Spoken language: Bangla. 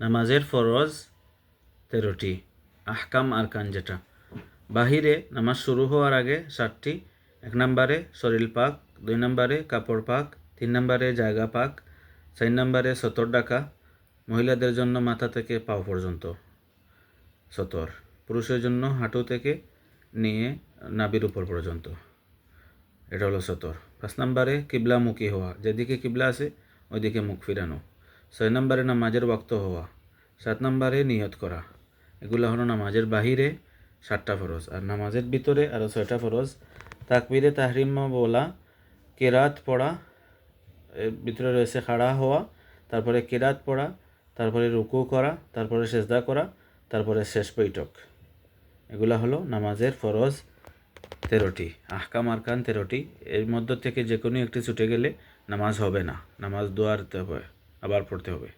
নামাজের ফরজ তেরোটি, আহকাম আরকান যেটা বাহিরে নামাজ শুরু হওয়ার আগে সাতটি, এক নম্বরে শরীর পাক, দুই নম্বরে কাপড় পাক, তিন নম্বরে জায়গা পাক, চার নম্বরে সতর ডাকা, মহিলাদের জন্য মাথা থেকে পাও পর্যন্ত সতর, পুরুষের জন্য হাঁটু থেকে নিয়ে নাবির উপর পর্যন্ত। এটা হলো সতর। পাঁচ নম্বরে কিবলামুখী হওয়া, যেদিকে কিবলা আছে, ওইদিকে মুখ ফিরানো। ছয় নম্বরে নামাজের বক্ত হওয়া, সাত নম্বরে নিয়ত করা। এগুলো হলো নামাজের বাহিরে সাতটা ফরজ, আর নামাজের ভিতরে আরও ছয়টা ফরজ। তাকবিরে তাহরিমা বলা, কেরাত পড়া, এর ভিতরে রয়েছে খাড়া হওয়া, তারপরে কেরাত পড়া, তারপরে রুকু করা, তারপরে সেজদা করা, তারপরে শেষ বৈঠক। এগুলা হলো নামাজের ফরজ তেরোটি, আহকাম আরকান তেরোটি। এর মধ্য থেকে যে কোনো একটি ছুটে গেলে নামাজ হবে না, নামাজ দোয়ারতে হবে। আবার পড়তে হবে।